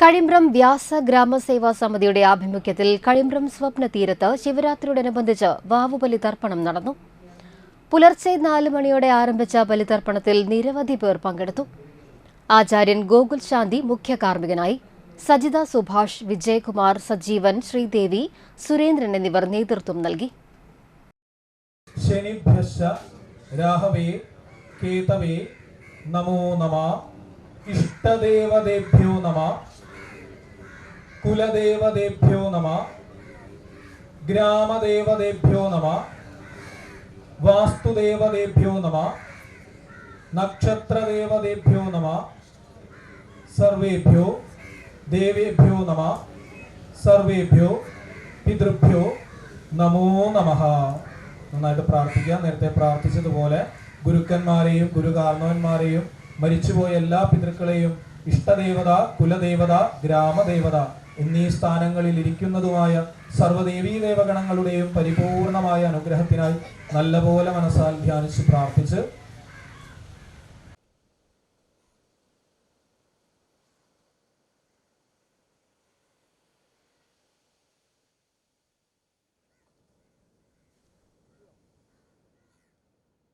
കഴിമ്പ്രം വ്യാസ ഗ്രാമസേവാ സമിതിയുടെ ആഭിമുഖ്യത്തിൽ കഴിമ്പ്രം സ്വപ്ന തീരത്ത് ശിവരാത്രിയോടനുബന്ധിച്ച് വാവുബലി തർപ്പണം നടന്നു. പുലർച്ചെ നാല് മണിയോടെ ആരംഭിച്ച ബലിതർപ്പണത്തിൽ നിരവധി പേർ പങ്കെടുത്തു. ആചാര്യൻ ഗോകുൽ ശാന്തി മുഖ്യ കാർമ്മികനായി. സജിത സുഭാഷ് വിജയകുമാർ സജീവൻ ശ്രീദേവി സുരേന്ദ്രൻ എന്നിവർ നേതൃത്വം നൽകി. രാഹവേ കേതവേ നമ ഇഷ്ടദേവദേഭ്യോ നമ. കുലദേവതേഭ്യോ നമ ഗ്രാമദേവതേഭ്യോ നമ വാസ്തുദേവതേഭ്യോ നമ നക്ഷത്രദേവതേഭ്യോ നമ സർവേഭ്യോ ദേവേഭ്യോ നമ സർവേഭ്യോ പിതൃഭ്യോ നമോ നമ. നന്നായിട്ട് പ്രാർത്ഥിക്കുക. നേരത്തെ പ്രാർത്ഥിച്ചതുപോലെ ഗുരുക്കന്മാരെയും ഗുരുകാർണവന്മാരെയും മരിച്ചുപോയ എല്ലാ പിതൃക്കളെയും ഇഷ്ടദേവത കുലദേവത ഗ്രാമദേവത എന്നീ സ്ഥാനങ്ങളിൽ ഇരിക്കുന്നതുമായ സർവദേവീ ദേവഗണങ്ങളുടെയും പരിപൂർണമായ അനുഗ്രഹത്തിനായി നല്ലപോലെ മനസ്സാൽ ധ്യാനിച്ച് പ്രാർത്ഥിച്ച്